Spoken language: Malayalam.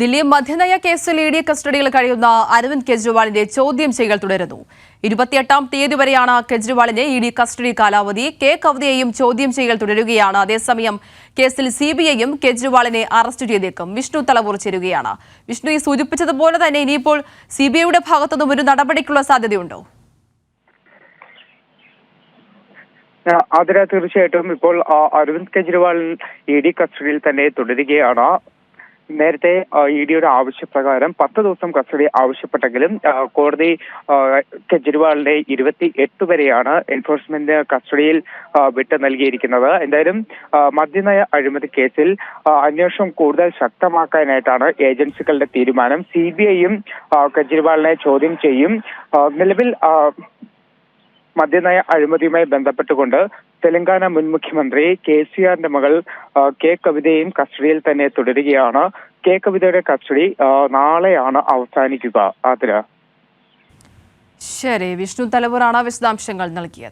ദില്ലി മദ്യനയ കേസിൽ ഇ ഡി കസ്റ്റഡിയിൽ കഴിയുന്ന അരവിന്ദ് കെജ്രിവാളിന്റെ ചോദ്യം ചെയ്യൽ തുടരുന്നു. ഇരുപത്തിയെട്ടാം തീയതി വരെയാണ് കെജ്രിവാളിന്റെ ഇ ഡി കസ്റ്റഡി കാലാവധി കെ കവിതയെയും ചോദ്യം ചെയ്യൽ തുടരുകയാണ്. അതേസമയം കേസിൽ സി ബി ഐയും കെജ്രിവാളിനെ അറസ്റ്റ് ചെയ്തേക്കും. വിഷ്ണു തലമുറ ചേരുകയാണ്. വിഷ്ണു ഈ സൂചിപ്പിച്ചതുപോലെ തന്നെ ഇനിയിപ്പോൾ സി ബി ഐയുടെ ഭാഗത്തുനിന്നും ഒരു നടപടിക്കുള്ള സാധ്യതയുണ്ടോ? ആതിര തീർച്ചയായിട്ടും ഇപ്പോൾ അരവിന്ദ് കെജ്രിവാൾ ഇ ഡി കസ്റ്റഡിയിൽ തന്നെ തുടരുകയാണ്. നേരത്തെ ഇ ഡിയുടെ ആവശ്യപ്രകാരം പത്ത് ദിവസം കസ്റ്റഡി ആവശ്യപ്പെട്ടെങ്കിലും കോടതി കെജ്രിവാളിന്റെ കെജ്രിവാളിനെ ഇരുപത്തി എട്ട് വരെയാണ് എൻഫോഴ്സ്മെന്റ് കസ്റ്റഡിയിൽ വിട്ട് നൽകിയിരിക്കുന്നത്. എന്തായാലും മദ്യനയ അഴിമതി കേസിൽ അന്വേഷണം കൂടുതൽ ശക്തമാക്കാനായിട്ടാണ് ഏജൻസികളുടെ തീരുമാനം. സി ബി ഐയും കെജ്രിവാളിനെ ചോദ്യം ചെയ്യും. നിലവിൽ മദ്യനയ അഴിമതിയുമായി ബന്ധപ്പെട്ടുകൊണ്ട് തെലങ്കാന മുൻ മുഖ്യമന്ത്രി കെ സി ആറിന്റെ മകൾ കെ കവിതയും കസ്റ്റഡിയിൽ തന്നെ തുടരുകയാണ്. കെ കവിതയുടെ കസ്റ്റഡി നാളെയാണ് അവസാനിക്കുക. അതിന് ശരി വിഷ്ണു തലവൂറാണ് വിശദാംശങ്ങൾ നൽകിയത്.